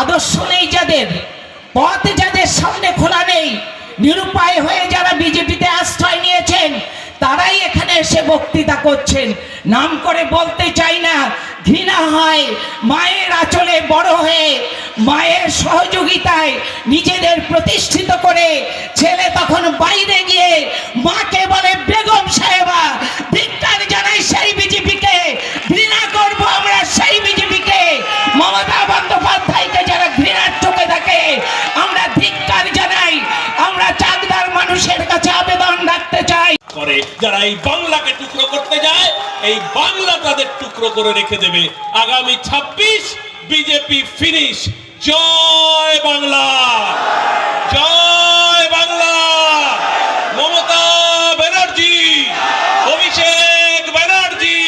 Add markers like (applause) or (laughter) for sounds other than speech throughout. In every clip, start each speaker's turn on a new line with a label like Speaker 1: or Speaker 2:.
Speaker 1: আদর্শ নেই যাদের, পথ যাদের সামনে খোলা নেই, নিরুপায় হয়ে যারা বিজেপিতে আশ্রয় নিয়েছেন, তারাই এখানে এসে বক্তৃতা করছেন। নাম করে বলতে চাই না, ঘৃণা হয়, মায়ের আঁচলে বড় হয়ে, মায়ের সহযোগিতায় নিজেদের প্রতিষ্ঠিত করে, ছেলে তখন বাইরে গিয়ে মাকে বলে, বেগম সাহেবা, ধিক্কার জানাই সেই বিজেপিকে, ঘৃণা করব আমরা সেই বিজেপিকে। মমতা থাকে আমরা ধিক্কার জানাই। আমরা চাকদার মানুষের কাছে আবেদন রাখতে চাই।
Speaker 2: করে যারা এই বাংলাকে টুকরো করতে যায়, এই বাংলা তাদের টুকরো করে রেখে দেবে। আগামী ২৬ বিজেপি ফিনিশ জয় বাংলা। জয় বাংলা মমতা ব্যানার্জি অভিষেক ব্যানার্জি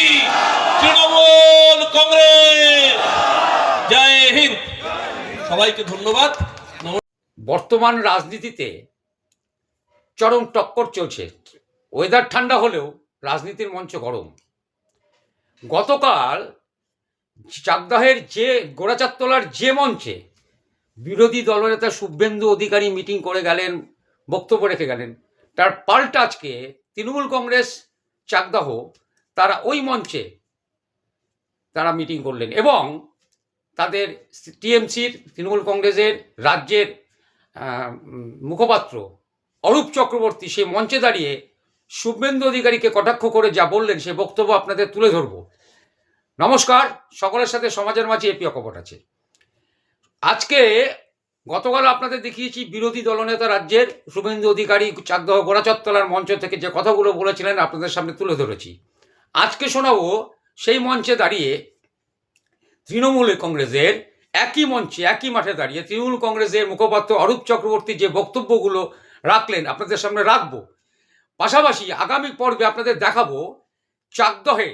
Speaker 2: তৃণমূল কংগ্রেস জয় হিন্দ সবাইকে ধন্যবাদ।
Speaker 3: বর্তমান রাজনীতিতে চরম টক্কর চলছে। ওয়েদার ঠান্ডা হলেও রাজনীতির মঞ্চ গরম। গতকাল চাকদাহের যে গোড়াচারতলার যে মঞ্চে বিরোধী দলনেতা শুভেন্দু অধিকারী মিটিং করে গেলেন, বক্তব্য রেখে গেলেন, তার পাল্টা আজকে তৃণমূল কংগ্রেস, চাকদাহ, তারা ওই মঞ্চে তারা মিটিং করলেন এবং তাদের টিএমসির, তৃণমূল কংগ্রেসের রাজ্যের মুখপাত্র অরূপ চক্রবর্তী সেই মঞ্চে দাঁড়িয়ে শুভেন্দু অধিকারীকে কটাক্ষ করে যা বললেন সে বক্তব্য আপনাদের তুলে ধরব। নমস্কার, সকলের সাথে সমাজের মাঝে এপি অকপট আছে। আজকে গতকাল আপনাদের দেখিয়েছি বিরোধী দলনেতা রাজ্যের শুভেন্দু অধিকারী চাকদহ গোড়াচত্তলার মঞ্চ থেকে যে কথাগুলো বলেছিলেন আপনাদের সামনে তুলে ধরেছি। আজকে শোনাবো সেই মঞ্চে দাঁড়িয়ে তৃণমূল কংগ্রেসের একই মঞ্চে, একই মাঠে দাঁড়িয়ে তৃণমূল কংগ্রেসের মুখপাত্র অরূপ চক্রবর্তী যে বক্তব্যগুলো রাখলেন, আপনাদের সামনে রাখব। পাশাপাশি আগামী পর্বে আপনাদের দেখাবো চাকদহে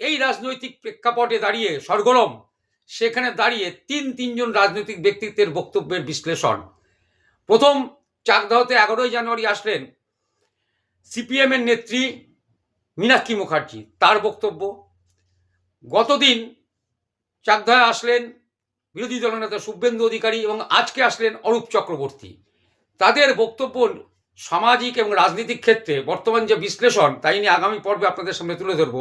Speaker 3: এই রাজনৈতিক প্রেক্ষাপটে দাঁড়িয়ে সরগরম সেখানে দাঁড়িয়ে তিন তিনজন রাজনৈতিক ব্যক্তিত্বের বক্তব্যের বিশ্লেষণ। প্রথম, চাকদহতে এগারোই জানুয়ারি আসলেন সিপিএমের নেত্রী মীনাক্ষী মুখার্জি, তার বক্তব্য। গতদিন চাকদায় আসলেন বিরোধী দলনেতা শুভেন্দু অধিকারী এবং আজকে আসলেন অরূপ চক্রবর্তী। তাদের বক্তব্য সামাজিক এবং রাজনৈতিক ক্ষেত্রে বর্তমান যে বিশ্লেষণ তাই নিয়ে আগামী পর্বে আপনাদের সামনে তুলে ধরব।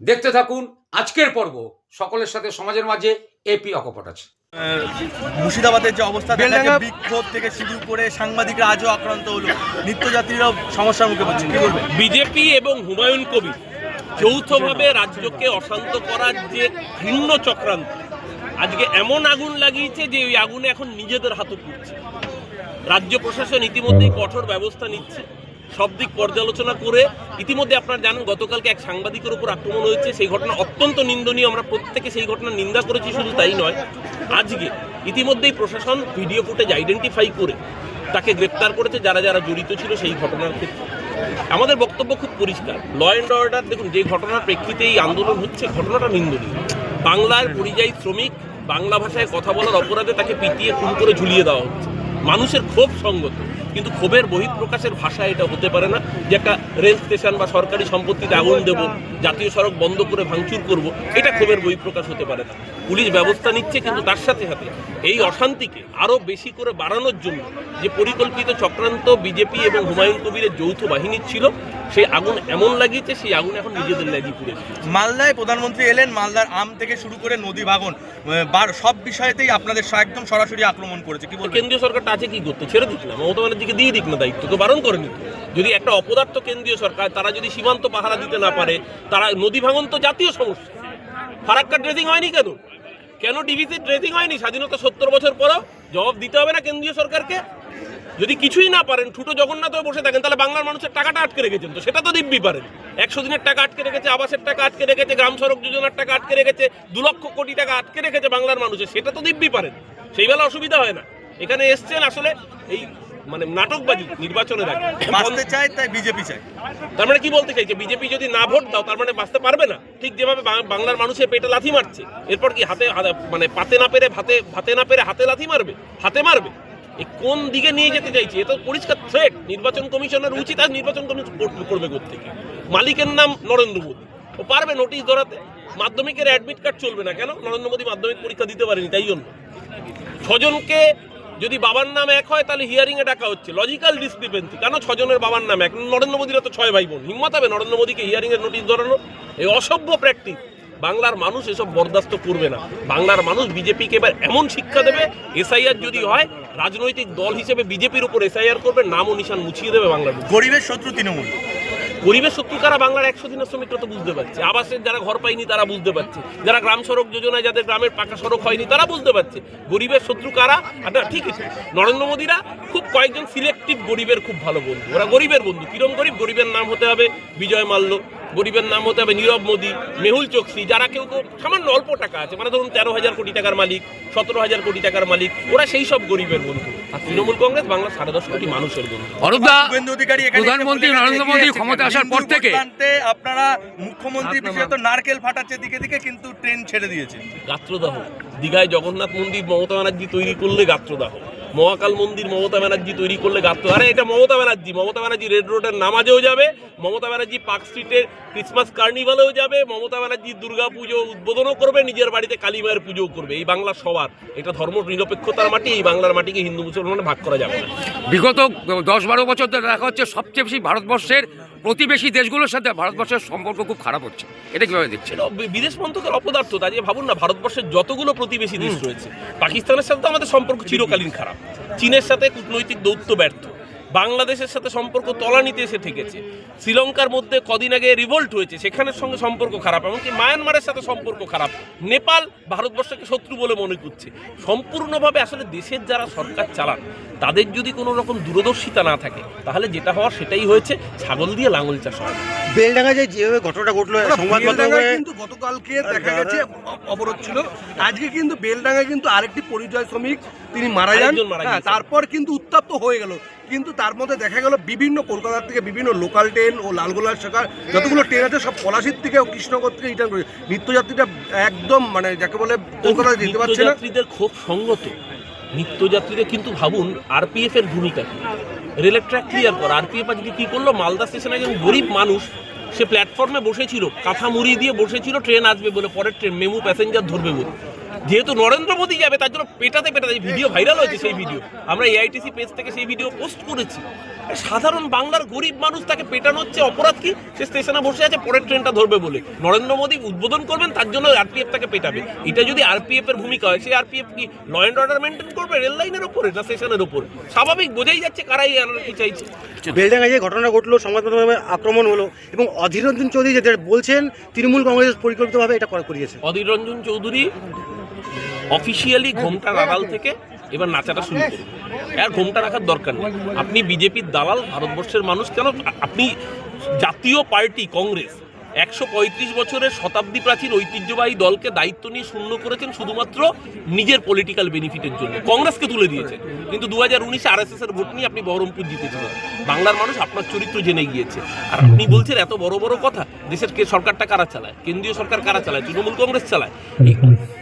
Speaker 3: দেখতে থাকুন আজকের পর্ব। সকলের সাথে সমাজের মাঝে এপি অকপট আছে।
Speaker 4: মুর্শিদাবাদের যে অবস্থা বিক্ষোভ থেকে শুরু করে সাংবাদিকরা আজও আক্রান্ত হলো। নিত্যযাত্রীরাও সমস্যার মুখে পড়ছে
Speaker 2: বিজেপি এবং হুমায়ুন কবির যৌথভাবে রাজ্যকে অশান্ত করার যে ঘৃণ্য চক্রান্ত আজকে এমন আগুন লাগিয়েছে যে ওই আগুনে এখন নিজেদের হাতে পুড়ছে। রাজ্য প্রশাসন ইতিমধ্যেই কঠোর ব্যবস্থা নিচ্ছে সব দিক পর্যালোচনা করে ইতিমধ্যে আপনারা জানেন গতকালকে এক সাংবাদিকের উপর আক্রমণ হয়েছে। সেই ঘটনা অত্যন্ত নিন্দনীয় আমরা প্রত্যেকে সেই ঘটনার নিন্দা করেছি শুধু তাই নয় আজকে ইতিমধ্যেই প্রশাসন ভিডিও ফুটেজ আইডেন্টিফাই করে তাকে গ্রেপ্তার করেছে যারা যারা জড়িত ছিল সেই ঘটনার ক্ষেত্রে। আমাদের বক্তব্য খুব পরিষ্কার। ল অ্যান্ড অর্ডার দেখুন, যে ঘটনার প্রেক্ষিতে এই আন্দোলন হচ্ছে, ঘটনাটা নিন্দনীয়। বাংলার পরিযায়ী শ্রমিক বাংলা ভাষায় কথা বলার অপরাধে তাকে পিটিয়ে খুন করে ঝুলিয়ে দেওয়া হচ্ছে। মানুষের ক্ষোভ সঙ্গত। কিন্তু ক্ষোভের বহিঃপ্রকাশের ভাষা এটা হতে পারে না যে একটা রেল স্টেশন বা সরকারি সম্পত্তিতে আগুন দেব, জাতীয় সড়ক বন্ধ করে ভাঙচুর করব, এটা ক্ষোভের বহিঃপ্রকাশ হতে পারে না। পুলিশ ব্যবস্থা নিচ্ছে কিন্তু তার সাথে সাথে এই অশান্তিকে আরও বেশি করে বাড়ানোর জন্য যে পরিকল্পিত চক্রান্ত বিজেপি এবং হুমায়ুন কবিরের যৌথ বাহিনীর ছিল সেই আগুন এমন লাগিয়েছে সেই আগুন এখন নিজেদের লাগিয়ে পুড়েছে
Speaker 4: মালদায় প্রধানমন্ত্রী এলেন মালদার আম থেকে শুরু করে নদী ভাঙন বার- সব বিষয়তেই আপনাদের একদম সরাসরি আক্রমণ করেছে। কি বলবেন?
Speaker 2: কেন্দ্রীয় সরকারটা আছে কি করতে? ছেড়ে দিক না মমতা ব্যানার্জিকে দিয়ে দিক না দায়িত্ব তো বারণ করেনি। যদি একটা অপদার্থ কেন্দ্রীয় সরকার তারা যদি সীমান্ত পাহারা দিতে না পারে তারা নদী ভাঙন তো জাতীয় সমস্যা। ফারাক্কা ড্রেসিং হয়নি কেন? কেন ডিভিসি ড্রেসিং হয়নি? স্বাধীনতা সত্তর বছর পরও জবাব দিতে হবে না কেন্দ্রীয় সরকারকে? যদি কিছুই না পারেন ঠুটো জগন্নাথ হয়ে বসে থাকেন তাহলে বাংলার মানুষের টাকাটা আটকে রেখেছেন তো সেটা তো দিব্যি পারেন। একশো দিনের টাকা আটকে রেখেছে আবাসের টাকা আটকে রেখেছে গ্রাম সড়ক যোজনার টাকা আটকে রেখেছে দু লক্ষ কোটি টাকা আটকে রেখেছে বাংলার মানুষের সেটা তো দিব্যি পারেন। সেই বেলা অসুবিধা হয় না। এখানে এসছেন আসলে এই মানে নাটকবাজি নির্বাচনের আগে।
Speaker 4: বাঁচতে চায় তাই বিজেপি চায়।
Speaker 2: তার মানে কি বলতে চাইছে? বিজেপি যদি না ভোট দাও তার মানে বাঁচতে পারবে না। ঠিক যেভাবে বাংলার মানুষের পেটে লাথি মারছে এরপর কি হাতে মানে পাতে না পেরে ভাতে ভাতে না পেরে হাতে লাথি মারবে? হাতে মারবে? কোন দিকে নিয়ে যেতে চাইছে? এ তো পরিষ্কার থ্রেট নির্বাচন কমিশনের উচিত আর নির্বাচন কমিশন করবে- করবে থেকে মালিকের নাম নরেন্দ্র মোদী। ও পারবে নোটিশ ধরাতে? মাধ্যমিকের অ্যাডমিট কার্ড চলবে না কেন? নরেন্দ্র মোদী মাধ্যমিক পরীক্ষা দিতে পারেনি, তাই জন্য। ছজনকে যদি বাবার নাম এক হয়, তাহলে হিয়ারিং এ ডাকা হচ্ছে। লজিক্যাল ডিসক্রিপেন্সি কেন ছজনের বাবার নাম এক? নরেন্দ্র মোদীরা তো ছয় ভাই বোন হিম্মত হবে নরেন্দ্র মোদীকে হিয়ারিং এর নোটিশ ধরানো? এই অসভ্য প্র্যাকটিস বাংলার মানুষ এসব বরদাস্ত করবে না। বাংলার মানুষ বিজেপিকে এবার এমন শিক্ষা দেবে এসআইআর যদি হয় রাজনৈতিক দল হিসেবে বিজেপির উপর এসআইআর করবে নাম ও নিশান মুছিয়ে দেবে বাংলার।
Speaker 4: গরিবের শত্রু তৃণমূল।
Speaker 2: পরিবেশ শত্রু কারা? বাংলার একশো দিনের শ্রমিকরা তো বুঝতে পারছে। আবাসের যারা ঘর পায়নি তারা বুঝতে পারছে। যারা গ্রাম সড়ক যোজনায় যাদের গ্রামের পাকা সড়ক হয়নি তারা বুঝতে পারছে। গরিবের শত্রু কারা? আচ্ছা ঠিক আছে। নরেন্দ্র মোদীরা খুব কয়েকজন সিলেক্টিভ গরিবের খুব ভালো বন্ধু। ওরা গরিবের বন্ধু। কিরম গরিব? গরিবের নাম হতে হবে বিজয় মাল্য। গরিবের নাম হতে হবে নীরব মোদী মেহুল চোকসি যারা কেউ কেউ সামান্য অল্প টাকা আছে মানে ধরুন তেরো হাজার কোটি টাকার মালিক সতেরো হাজার কোটি টাকার মালিক ওরা সেই সব গরিবের বন্ধু। আর তৃণমূল কংগ্রেস বাংলার সাড়ে দশ কোটি মানুষের বন্ধু।
Speaker 3: অরূপদা প্রধানমন্ত্রী নরেন্দ্র মোদী ক্ষমতা আসার পর থেকে
Speaker 4: আপনারা মুখ্যমন্ত্রী বিশেষত নারকেল ফাটাচ্ছে দিকে দিকে কিন্তু ট্রেন ছেড়ে দিয়েছে।
Speaker 2: গাত্রদাহ দীঘায় জগন্নাথ মন্দির মমতা ব্যানার্জি তৈরি করলে গাত্রদাহ। মহাকাল মন্দির মমতা ব্যানার্জি তৈরি করলে গাত্র আরে, এটা মমতা ব্যানার্জি। মমতা ব্যানার্জি রেড রোডের নামাজেও যাবে, মমতা ব্যানার্জি পার্ক স্ট্রিটের ক্রিসমাস কার্নিভালেও যাবে, মমতা ব্যানার্জি দুর্গা পুজো উদ্বোধনও করবে, নিজের বাড়িতে কালী মায়ের পুজোও করবে। এই বাংলা সবার। এটা ধর্ম নিরপেক্ষতার মাটি, এই বাংলার মাটিকে হিন্দু মুসলমানে ভাগ করা যাবে
Speaker 3: বিগত দশ বারো বছর ধরে দেখা হচ্ছে সবচেয়ে বেশি ভারতবর্ষের প্রতিবেশী দেশগুলোর সাথে ভারতবর্ষের সম্পর্ক খুব খারাপ হচ্ছে। এটা কীভাবে দেখছেন?
Speaker 2: বিদেশ মন্ত্রকের অপদার্থ তা যে ভাবুন না ভারতবর্ষের যতগুলো প্রতিবেশী দেশ রয়েছে পাকিস্তানের সাথে তো আমাদের সম্পর্ক চিরকালীন খারাপ। চীনের সাথে কূটনৈতিক দৌত্য ব্যর্থ। বাংলাদেশের সাথে সম্পর্ক তলানিতে এসে ঠেকেছে শ্রীলঙ্কার মধ্যে কদিন আগে রিভোল্ট হয়েছে সেখানের সঙ্গে সম্পর্ক খারাপ এমনকি মায়ানমারের সাথে সম্পর্ক খারাপ। নেপাল ভারতবর্ষকে শত্রু বলে মনে করছে। সম্পূর্ণভাবে আসলে দেশের যারা সরকার চালান তাদের যদি কোনো রকম দূরদর্শিতা না থাকে তাহলে যেটা হওয়ার সেটাই হয়েছে ছাগল দিয়ে লাঙল চাষ হয়।
Speaker 5: বেলডাঙ্গা যে যেভাবে ঘটনাটা ঘটলো সংবাদ মাধ্যমে
Speaker 6: কিন্তু গতকালকে দেখা গেছে অবরোধ ছিল। আজকে কিন্তু বেলডাঙ্গায় কিন্তু আরেকটি পরিচয় শ্রমিক তিনি মারা যান। হ্যাঁ, তারপর কিন্তু উত্তপ্ত হয়ে গেল। কিন্তু তার মধ্যে দেখা গেল বিভিন্ন কলকাতার থেকে বিভিন্ন লোকাল ট্রেন ও লালগোলার শাখা, যতগুলো ট্রেন আছে সব পলাশির থেকে ও কৃষ্ণনগর থেকে রিটার্ন করে নিত্যযাত্রীরা একদম মানে যাকে বলে কলকাতায় যেতে পারছে না।
Speaker 2: নিত্যযাত্রীদের খুব সঙ্গত। নিত্যযাত্রীদের কিন্তু ভাবুন আরপিএফ এর ভূমিকা কি? রেলের ট্র্যাক ক্লিয়ার করা। আরপিএফ আজকে কি করল? মালদা স্টেশনে একজন গরিব মানুষ, সে প্ল্যাটফর্মে বসেছিল কাঁথা মুড়ি দিয়ে বসেছিল ট্রেন আসবে বলে, পরের ট্রেন মেমু প্যাসেঞ্জার ধরবে বলে। যেহেতু নরেন্দ্র মোদী যাবে তার জন্য পেটাতে পেটাতে ভিডিও ভাইরাল হয়েছে সেই ভিডিও। আমরা এআইটিসি পেজ থেকে সেই ভিডিও পোস্ট করেছি। সাধারণ বাংলার গরিব মানুষ তাকে পেটানো হচ্ছে অপরাধ কি? সে স্টেশনে বসে আছে পরের ট্রেনটা ধরবে বলে। নরেন্দ্র মোদী উদ্বোধন করবেন তার জন্য আরপিএফ তাকে পেটাবে। এটা যদি আরপিএফ এর ভূমিকা হয় সেই আরপিএফ কি ল অ্যান্ড অর্ডার মেনটেন করবে রেল লাইনের উপরে না স্টেশনের উপরে স্বাভাবিক বোঝাই যাচ্ছে কারাই কি চাইছে।
Speaker 5: বেলডাঙ্গা যে ঘটনা ঘটলো সংবাদ মাধ্যমে আক্রমণ হলো এবং অধীর রঞ্জন চৌধুরী যেটা বলছেন তৃণমূল কংগ্রেস পরিকল্পিতভাবে এটা করা করিয়েছে।
Speaker 2: অধীর রঞ্জন চৌধুরী অফিসিয়ালি ঘোমটার আড়াল থেকে এবার নাচাটা শুরু করবে। আর ঘোমটা রাখার দরকার নেই। আপনি বিজেপির দালাল, ভারতবর্ষের মানুষ, কেন আপনি জাতীয় পার্টি, কংগ্রেস, একশো পঁয়ত্রিশ বছরের শতাব্দী প্রাচীন ঐতিহ্যবাহী দলকে দায়িত্ব নিয়ে শূন্য করেছেন শুধুমাত্র নিজের পলিটিক্যাল বেনিফিটের জন্য। কংগ্রেসকে তুলে দিয়েছেন কিন্তু দু হাজার উনিশে আর এস এস এর ভোট নিয়ে আপনি বহরমপুর জিতেছিলেন। বাংলার মানুষ আপনার চরিত্র জেনে গিয়েছে। আর আপনি বলছেন এত বড় বড় কথা, দেশের সরকারটা কারা চালায়? কেন্দ্রীয় সরকার কারা চালায়? তৃণমূল কংগ্রেস চালায়?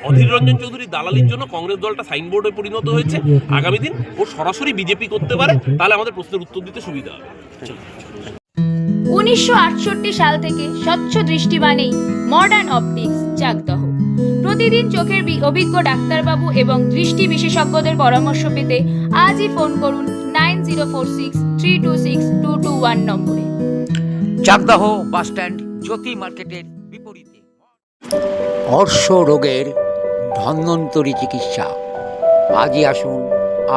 Speaker 2: অধীর রঞ্জন চৌধুরী দালালির জন্য কংগ্রেস দলটা সাইনবোর্ডে পরিণত হয়েছে। আগামী দিন ও সরাসরি বিজেপি করতে পারে তাহলে আমাদের প্রশ্নের উত্তর দিতে সুবিধা হবে।
Speaker 7: উনিশশো সাল থেকে স্বচ্ছ দৃষ্টিবাণী মডার্ন অপটিক্স চাকদহ প্রতিদিন চোখের অভিজ্ঞ ডাক্তারবাবু এবং দৃষ্টি বিশেষজ্ঞদের পরামর্শ পেতে আজই ফোন করুন nine zero four six three two six two two one নম্বরে।
Speaker 3: চাকদাহ বাস স্ট্যান্ড জ্যোতি মার্কেটের অর্শ রোগের ধন্বন্তরী চিকিৎসা। আজই আসুন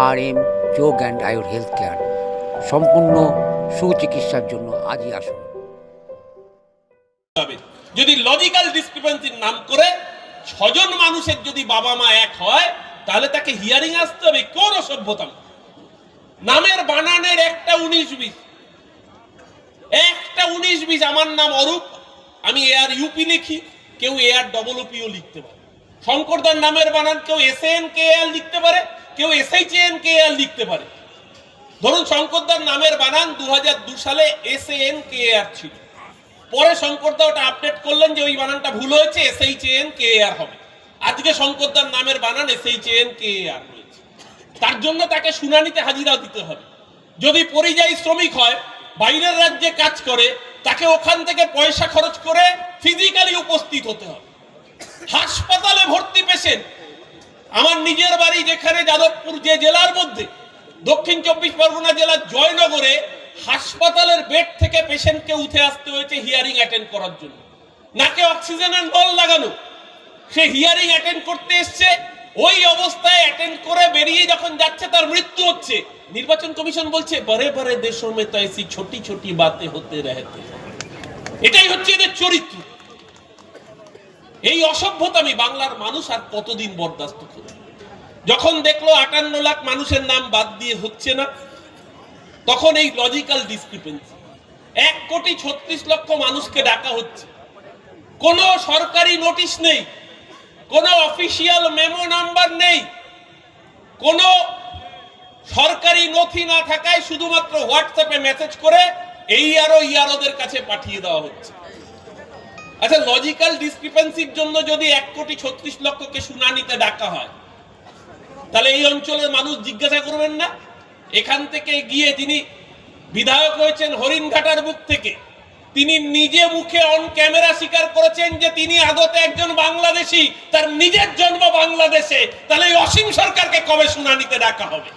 Speaker 3: R M Yog and Ayur health care. সম্পূর্ণ সুচিকিৎসার জন্য আজই আসুন।
Speaker 2: যদি লজিক্যাল ডিসক্রিপেন্সির নাম করে ছজন মানুষের যদি বাবা মা এক হয়, তাহলে তাকে হিয়ারিং আসতে হবে, কোন সভ্যতা নামের বানানের একটা উনিশ বিশ। একটা উনিশ বিশ, আমার নাম অরূপ, আমি এ আর ইউপি লিখি। কেউ এ আর ডবল ওপিও লিখতে পারে। শঙ্করদার নামের বানান কেউ এস এন কে এল লিখতে পারে, কেউ S H N K L লিখতে পারে। ধরুন শঙ্করদার নামের বানান দু হাজার দু সালে এস এন কে আর ছিল। পরে শঙ্করদা ওটা আপডেট করলেন যে ওই বানানটা ভুল হয়েছে S H N K R হবে। আজকে শঙ্করদার নামের বানান S H N K R হয়েছে তার জন্য তাকে শুনানিতে হাজিরা দিতে হবে। যদি পরিযায়ী শ্রমিক হয়, বাইরের রাজ্যে কাজ করে তাকে ওখান থেকে পয়সা খরচ করে ফিজিক্যালি উপস্থিত হতে হবে। হাসপাতালে ভর্তি পেশেন্ট আমার নিজের বাড়ি যেখানে যাদবপুর যে জেলার মধ্যে, দক্ষিণ চব্বিশ পরগনা জেলার জয়নগরে হাসপাতালের বেড থেকে পেশেন্টকে উঠে আসতে হয়েছে হিয়ারিং অ্যাটেন্ড করার জন্য। নাকে অক্সিজেনের নল লাগানো। সে হিয়ারিং অ্যাটেন্ড করতে এসছে। ওই অবস্থায় অ্যাটেন্ড করে বেরিয়ে যখন যাচ্ছে, তার মৃত্যু হচ্ছে। নির্বাচন কমিশন বলছে বড়ে বড়ে দেশো মে তো এসি ছোটি ছোটি বাতে হতে রহতে এটাই হচ্ছে এদের চরিত্র। এই অসভ্যতা আমি বাংলার মানুষ আর কতদিন বরদাস্ত করবে? যখন দেখল আটান্ন লাখ মানুষের নাম বাদ দিয়ে হচ্ছে না, তখন এই লজিক্যাল ডিসক্রিপেন্সি এক কোটি ছত্রিশ লক্ষ মানুষকে ডাকা হচ্ছে। কোনো সরকারি নোটিশ নেই, কোনো অফিসিয়াল মেমো নাম্বার নেই, কোনো সরকারি নথি না থাকায় শুধুমাত্র হোয়াটসঅ্যাপে মেসেজ করে এই আরও ইয়ারোদের কাছে পাঠিয়ে দেওয়া হচ্ছে। আচ্ছা লজিক্যাল ডিসক্রিপেন্সির জন্য যদি এক কোটি ছত্রিশ লক্ষকে শুনানিতে ডাকা হয়, তাহলে এই অঞ্চলের মানুষ জিজ্ঞাসা করবেন না? এখান থেকে গিয়ে যিনি বিধায়ক হয়েছেন হরিণঘাটার বুক থেকে, তিনি নিজে মুখে অন ক্যামেরা স্বীকার করেছেন যে তিনি আগতে একজন বাংলাদেশি, তার নিজের জন্ম বাংলাদেশে, তাহলে এই অসীম সরকারকে কবে শুনানিতে ডাকা হবে?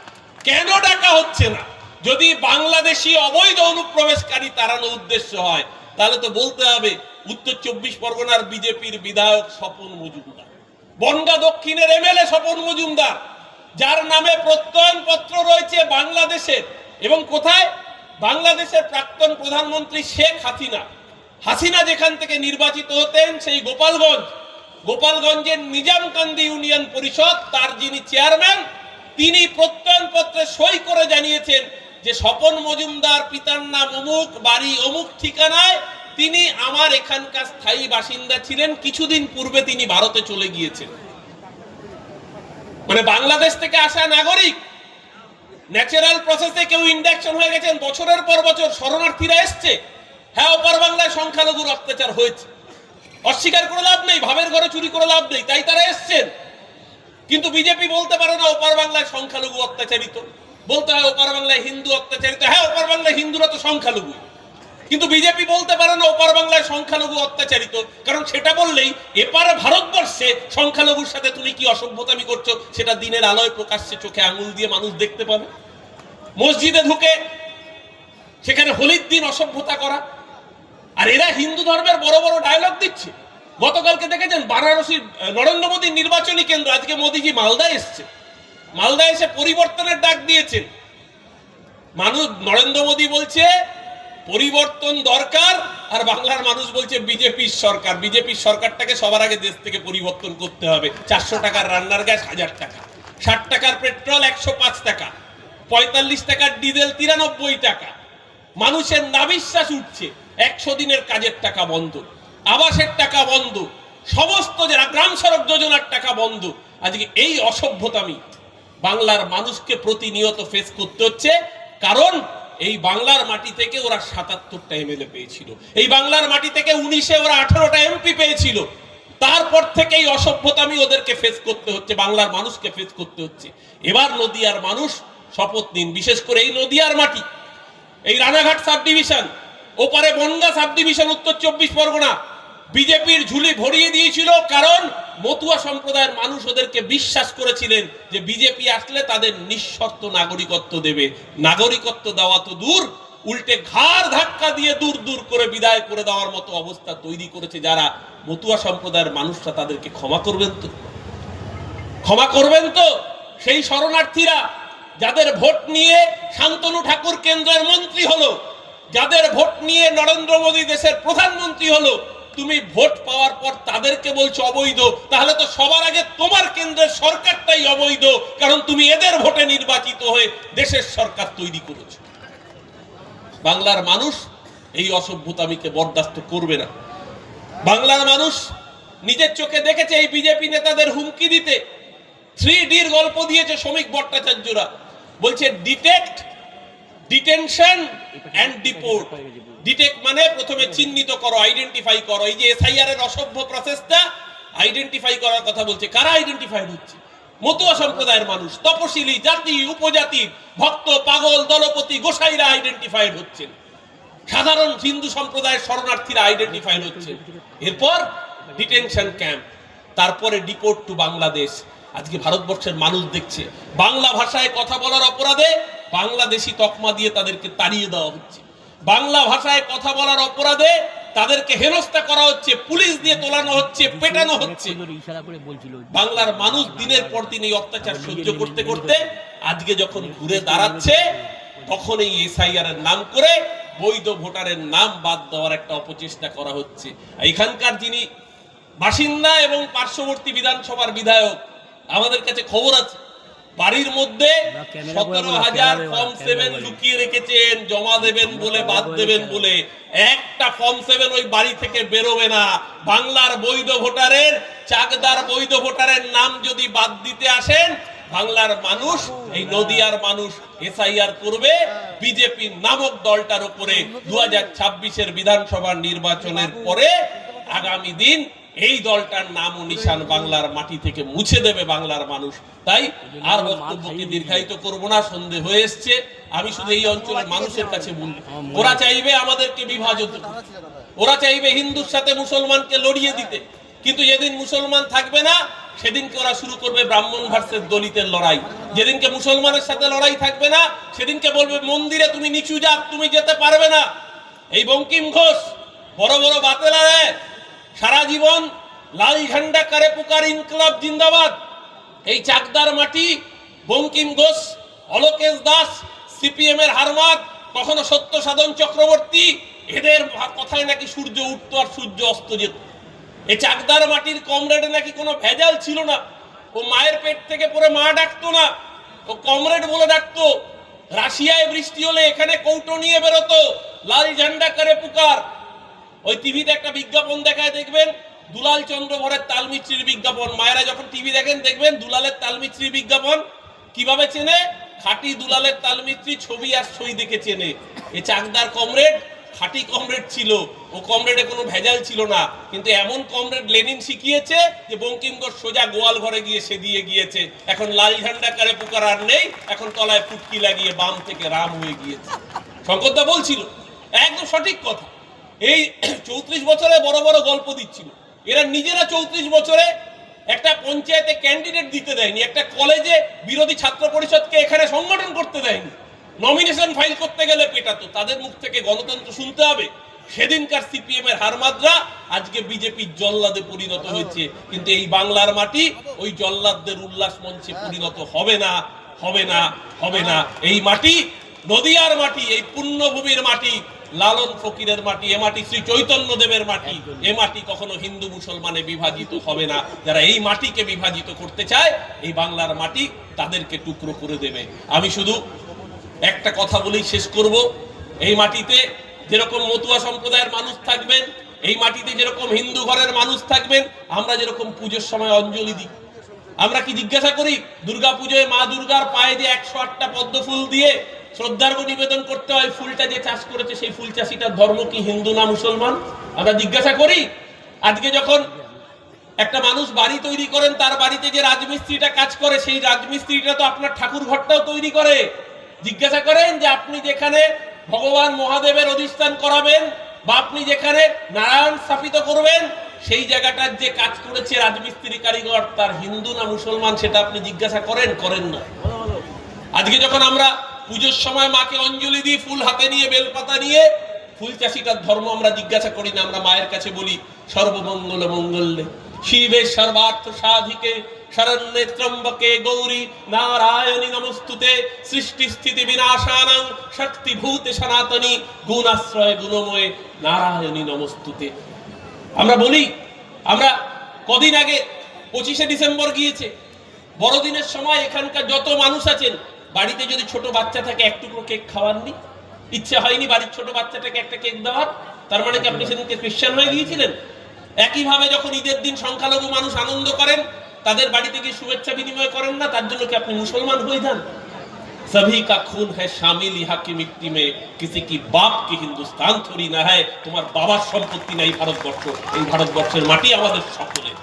Speaker 2: কেন ডাকা হচ্ছে না? যদি বাংলাদেশি অবৈধ অনুপ্রবেশকারী তাড়ানো উদ্দেশ্য হয়, তাহলে তো বলতে হবে উত্তর চব্বিশ পরগনার বিজেপির বিধায়ক স্বপন মজুমদার, বনগা দক্ষিণের এমএলএ স্বপন মজুমদার, যার নামে প্রত্যয়ন পত্র রয়েছে বাংলাদেশের, এবং কোথায়? বাংলাদেশের প্রাক্তন প্রধানমন্ত্রী শেখ হাসিনা। হাসিনা যেখান থেকে নির্বাচিত হতেন, সেই গোপালগঞ্জ। গোপালগঞ্জের নিজামকান্দি ইউনিয়ন পরিষদ, তার যিনি চেয়ারম্যান তিনি প্রত্যয়ন পত্রে সই করে জানিয়েছেন যে স্বপন মজুমদার পিতার নাম অমুক, বাড়ি অমুক ঠিকানায় তিনি আমার এখানকার স্থায়ী বাসিন্দা ছিলেন। কিছুদিন পূর্বে তিনি ভারতে চলে গিয়েছেন। মানে বাংলাদেশ থেকে আসা নাগরিক ন্যাচারাল প্রসেসে কেউ ইন্ডাকশন হয়ে গেছেন, বছরের পর বছর শরণার্থীরা এসছে। হ্যাঁ অপর বাংলায় সংখ্যালঘুর অত্যাচার হয়েছে। অস্বীকার করে লাভ নেই, ভাবের ঘরে চুরি করে লাভ নেই, তাই তারা এসছেন। কিন্তু বিজেপি বলতে পারে না, ওপার বাংলায় সংখ্যালঘু অত্যাচারিত। বলতে হয় ওপার বাংলায় হিন্দু অত্যাচারিত। হ্যাঁ ওপার বাংলায় হিন্দুরা তো সংখ্যালঘু। কিন্তু বিজেপি বলতে পারে না, ওপার বাংলায় সংখ্যালঘু অত্যাচারিত। কারণ সেটা বললেই এপারে ভারতবর্ষে সংখ্যালঘুর সাথে তুমি কি অসভ্যতামি করছ, সেটা দিনের আলোয় প্রকাশ্যে চোখে আঙুল দিয়ে মানুষ দেখতে পাবে। মসজিদে ঢুকে সেখানে হোলির দিন অসভ্যতা করা। আর এরা হিন্দু ধর্মের বড় বড় ডায়লগ দিচ্ছে। গতকালকে দেখেছেন বারাণসী নরেন্দ্র মোদীর নির্বাচনী কেন্দ্র। আজকে মোদীজি মালদা এসছে। মালদা এসে পরিবর্তনের ডাক দিয়েছেন। মানুষ, নরেন্দ্র মোদী বলছে, পরিবর্তন দরকার, আর বাংলার মানুষ বলছে, বিজেপির সরকার। বিজেপির সরকারটাকে সবার আগে দেশ থেকে পরিবর্তন করতে হবে। চারশো টাকার রান্নার গ্যাস হাজার টাকা। ষাট টাকার পেট্রোল একশো পাঁচ টাকা। পঁয়তাল্লিশ টাকার ডিজেল তিরানব্বই টাকা। মানুষের নাবিশ্বাস উঠছে। একশো দিনের কাজের টাকা বন্ধ। আবাসের টাকা বন্ধ, সমস্ত যারা গ্রাম সড়ক যোজনার টাকা বন্ধ। আজকে এই অসভ্যতামি বাংলার মানুষকে প্রতিনিয়ত ফেস করতে হচ্ছে, কারণ এই বাংলার মাটি থেকে ওরা সাতাত্তরটা এমএলএ পেয়েছিল। এই বাংলার মাটি থেকে উনিশে ওরা আঠারোটা এমপি পেয়েছিল। তারপর থেকে এই অসভ্যতামি ওদেরকে ফেস করতে হচ্ছে, বাংলার মানুষকে ফেস করতে হচ্ছে। এবার নদিয়ার মানুষ শপথ নিন, বিশেষ করে এই নদিয়ার মাটি। এই রানাঘাট সাব ডিভিশন ওপারে বনগা সাব ডিভিশন উত্তর চব্বিশ পরগনা। বিজেপির ঝুলি ভরিয়ে দিয়েছিল কারণ মতুয়া সম্প্রদায়ের মানুষ ওদেরকে বিশ্বাস করেছিলেন যে বিজেপি আসলে তাদের নিঃশর্ত নাগরিকত্ব দেবে। নাগরিকত্ব দেওয়া তো দূর, উল্টে ঘাড় ধাক্কা দিয়ে দূর দূর করে বিদায় করে দেওয়ার মতো অবস্থা তৈরি করেছে যারা মতুয়া সম্প্রদায়ের মানুষরা তাদেরকে ক্ষমা করবেন তো। ক্ষমা করবেন তো? সেই শরণার্থীরা যাদের ভোট নিয়ে শান্তনু ঠাকুর কেন্দ্রের মন্ত্রী হলো, যাদের ভোট নিয়ে নরেন্দ্র মোদী দেশের প্রধানমন্ত্রী হলো তুমি ভোট পাওয়ার পর তাদেরকে বলছো অবৈধ, তাহলে তো সবার আগে তোমার কেন্দ্রের সরকারটাই অবৈধ, কারণ তুমি এদের ভোটে নির্বাচিত হয়ে দেশের সরকার তৈরি করেছ। বাংলার মানুষ এই অসভ্যতামিকে বরদাস্ত করবে না। বাংলার মানুষ নিজের চোখে দেখেছে এই বিজেপি নেতাদের হুমকি দিতে। থ্রি ডির গল্প দিয়েছে শ্রমিক ভট্টাচার্যরা। বলছে detect detention and deport detect মানে প্রথমে চিহ্নিত করো আইডেন্টিফাই করো। এই যে এসআইআর এর অসভ্য প্রসেসটা আইডেন্টিফাই করার কথা বলছে। কারা আইডেন্টিফাইড হচ্ছে? মতুয়া সম্প্রদায়ের মানুষ, তপশিলি, জাতি, উপজাতি, ভক্ত, পাগল, দলপতি, গোসাইরা আইডেন্টিফাইড হচ্ছেন। সাধারণ হিন্দু সম্প্রদায়ের শরণার্থীরা আইডেন্টিফাইড হচ্ছে এরপর ডিটেনশন ক্যাম্প তারপরে ডিপোর্ট টু বাংলাদেশ আজকে ভারতবর্ষের মানুষ দেখছে, বাংলা ভাষায় কথা বলার অপরাধে বাংলাদেশি তকমা দিয়ে তাদেরকে তাড়িয়ে দেওয়া হচ্ছে। বাংলা ভাষায় কথা বলার অপরাধে তাদেরকে হেনস্থা করা হচ্ছে, পুলিশ দিয়ে তোলানো হচ্ছে, পেটানো হচ্ছে। বাংলার মানুষ দিনের পর দিন এই অত্যাচার সহ্য করতে করতে আজকে যখন ঘুরে দাঁড়াচ্ছে, তখন এই এসআইআর এর নাম করে বৈধ ভোটারের নাম বাদ দেওয়ার একটা অপচেষ্টা করা হচ্ছে। এখানকার যিনি বাসিন্দা এবং পার্শ্ববর্তী বিধানসভার বিধায়ক, আমাদের কাছে খবর আছে বাড়ির মধ্যে সতেরো হাজার ফর্ম সেভেন লুকিয়ে রেখেছেন জমা দেবেন বলে বাদ দেবেন বলে। একটা ফর্ম সেভেন ওই বাড়ি থেকে বেরোবে না। বাংলার বৈধ ভোটারের চাকদার বৈধ ভোটারের নাম যদি বাদ দিতে আসেন বাংলার মানুষ এই নদিয়ার মানুষ এসআইআর করবে। বিজেপি নামক দলটার উপরে দু হাজার ছাব্বিশের বিধানসভা নির্বাচনের পরে আগামী দিন এই দলটার নাম ও নিশান বাংলার মাটি থেকে মুছে দেবে বাংলার মানুষ। তাই আর বক্তব্যকে দীর্ঘায়িত করব না সন্ধে হয়ে এসছে। আমি শুধু এই অঞ্চলের মানুষের কাছে বলব ওরা চাইবে আমাদেরকে বিভাজিত ওরা চাইবে হিন্দুর সাথে মুসলমানকে লড়িয়ে দিতে। কিন্তু যেদিন মুসলমান থাকবে না সেদিনকে ওরা শুরু করবে ব্রাহ্মণ ভার্সেস দলিতের লড়াই। যেদিনকে মুসলমানের সাথে লড়াই থাকবে না সেদিনকে বলবে মন্দিরে তুমি নিচু যাক তুমি যেতে পারবে না। এই বঙ্কিম ঘোষ বড় বড় বাতেলা দেয়। সারা জীবন লাল ঝান্ডা, কারে পুকার, ইনকলাব, জিন্দাবাদ। এই চাকদার মাটি, বঙ্কিম ঘোষ, অলোকেশ দাস সিপিএম এর হারমাত কখনো সত্য সাধন চক্রবর্তী, এদের কথায় নাকি সূর্য উঠতো আর সূর্য অস্ত যেত। এই চাকদার মাটির কমরেডে নাকি কোনো ভেজাল ছিল না। ও মায়ের পেট থেকে পরে মা ডাকতো না। ও কমরেড বলে ডাকতো, রাশিয়ায় বৃষ্টি হলে এখানে কৌটো নিয়ে বেরোতো। লাল ঝান্ডা, করে পুকার ওই টিভিতে একটা বিজ্ঞাপন দেখায়, দেখবেন? দুলাল চন্দ্র ভরের তালমিত্রির বিজ্ঞাপন। মায়েরা যখন টিভি দেখেন, দেখবেন দুলালের তালমিত্রির বিজ্ঞাপন কীভাবে চেনে? খাঁটি দুলালের তালমিত্রি ছবি আর সই দেখে চেনে। এ চাকদার কমরেড, খাঁটি কমরেড ছিল। ও কমরেডে কোনো ভেজাল ছিল না। কিন্তু এমন কমরেড লেনিন শিখিয়েছে যে বঙ্কিমগড় সোজা গোয়াল ঘরে গিয়ে সে দিয়ে গিয়েছে। এখন লাল ঝান্ডা কারে পুকার আর নেই, এখন তলায় ফুটকি লাগিয়ে বাম থেকে রাম হয়ে গিয়েছে। শঙ্করদা বলছিল, একদম সঠিক কথা। এই (clears throat) চৌত্রিশ বছরে বড় বড় গল্প দিচ্ছিল। এরা নিজেরা চৌত্রিশ বছরে একটা পঞ্চায়েতে ক্যান্ডিডেট দিতে দেয়নি, একটা কলেজে বিরোধী ছাত্র পরিষদকে এখানে সংগঠন করতে দেয়নি। নমিনেশন ফাইল করতে গেলে পেটাতো, তাদের মুখ থেকে গণতন্ত্র শুনতে হবে। সেদিনকার সিপিএম এর হারমাদরা, আজকে বিজেপির জল্লাদে পরিণত হয়েছে। কিন্তু এই বাংলার মাটি, ওই জল্লাদদের উল্লাস মঞ্চে পরিণত হবে না হবে না হবে না। এই মাটি, নদিয়ার মাটি, এই পুণ্যভূমির মাটি লালন ফকিরের মাটি এ মাটি শ্রী চৈতন্য দেবের মাটি এ মাটি কখনো হিন্দু মুসলমানে বিভাজিত হবে না। যারা এই মাটিকে বিভাজিত করতে চায় এই বাংলার মাটি তাদেরকে টুকরো করে দেবে। আমি শুধু একটা কথা বলেই শেষ করব। এই মাটিতে যেরকম মতুয়া সম্প্রদায়ের মানুষ থাকবেন এই মাটিতে যেরকম হিন্দু ঘরের মানুষ থাকবেন আমরা যেরকম পুজোর সময় অঞ্জলি দিই। আমরা কি জিজ্ঞাসা করি দুর্গা পুজোয় মা দুর্গার পায়ে যে একশো আটটা পদ্ম ফুল দিয়ে শ্রদ্ধার্ঘ নিবেদন করতে হয় ফুলটা যে চাষ করেছে, সেই ফুল চাষিটার ধর্ম কি হিন্দু না মুসলমান? আমরা জিজ্ঞাসা করি, আজকে যখন একটা মানুষ বাড়ি তৈরি করেন, তার বাড়িতে যে রাজমিস্ত্রিটা কাজ করে, সেই রাজমিস্ত্রিটা তো আপনার ঠাকুর ঘরটাও তৈরি করে। জিজ্ঞাসা করেন যে আপনি যেখানে ভগবান মহাদেবের অধিষ্ঠান করাবেন বা আপনি যেখানে নারায়ণ স্থাপিত করবেন, সেই জায়গাটার যে কাজ করেছে রাজমিস্ত্রি কারিগর, তার হিন্দু না মুসলমান, সেটা আপনি জিজ্ঞাসা করেন করেন না। আজকে যখন আমরা পুজোর সময় মাকে অঞ্জলি দিই, ফুল হাতে নিয়ে, বেলপাতা নিয়ে। ফুল চাষিটার ধর্ম আমরা জিজ্ঞাসা করি না, আমরা মায়ের কাছে বলি, সর্বমঙ্গল মঙ্গলে শিবে সর্বার্থ সাধিকে, শরণ্যে ত্রম্বকে গৌরী, নারায়ণী নমস্তুতে, সৃষ্টি স্থিতি বিনাশানাং, শক্তি ভূতে সনাতনী, গুণাশ্রয় গুণময় নারায়ণী নমস্তুতে। আমরা বলি, আমরা কদিন আগে পঁচিশে ডিসেম্বর গিয়েছে। বড়দিনের সময় এখানকার যত মানুষ আছেন বাড়িতে যদি ছোট বাচ্চা থাকে এক টুকরো কেক খাওয়াননি ইচ্ছে হয়নি বাড়ির ছোট বাচ্চাটাকে একটা কেক দেওয়ার তার মানে কি আপনি সেদিনকে খ্রিস্টান হয়ে গিয়েছিলেন একইভাবে যখন ঈদের দিন সংখ্যালঘু মানুষ আনন্দ করেন তাদের বাড়িতে গিয়ে শুভেচ্ছা বিনিময় করেন না তার জন্য কি আপনি মুসলমান হয়ে যান सभी का खून है शामिल यहाँ की मिट्टी में किसी की बाप की हिंदुस्तान थोड़ी ना है তোমার বাবার সম্পত্তি নাই ভারতবর্ষ এই ভারতবর্ষের মাটি আমাদের সকলের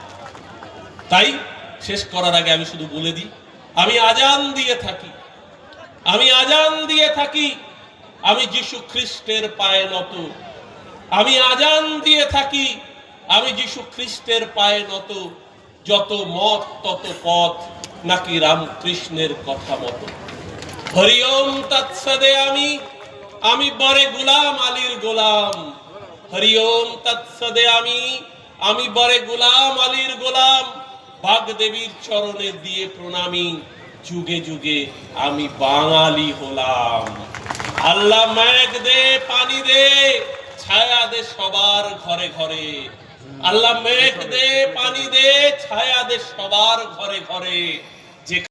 Speaker 2: তাই শেষ করার আগে আমি শুধু বলে দিই আমি আজান দিয়ে থাকি আমি আজান দিয়ে থাকি, আমি যিশু খ্রিস্টের পায়ে নত। আমি আজান দিয়ে থাকি, আমি যিশু খ্রিস্টের পায়ে নত। যত মত, তত পথ নাকি রামকৃষ্ণের কথা মতো। হরিওম তৎসদে আমি আমি বরে গুলাম আলীর গোলাম। হরিওম তৎসদে আমি আমি বরে গুলাম আলীর গোলাম। বাগদেবীর চরণে দিয়ে প্রণামী। যুগে যুগে আমি বাঙালি হলাম। আল্লাহ মেঘ দে, পানি দে, ছায়া দে সবার ঘরে ঘরে। আল্লাহ মেঘ দে, পানি দে, ছায়া দে সবার ঘরে ঘরে। যে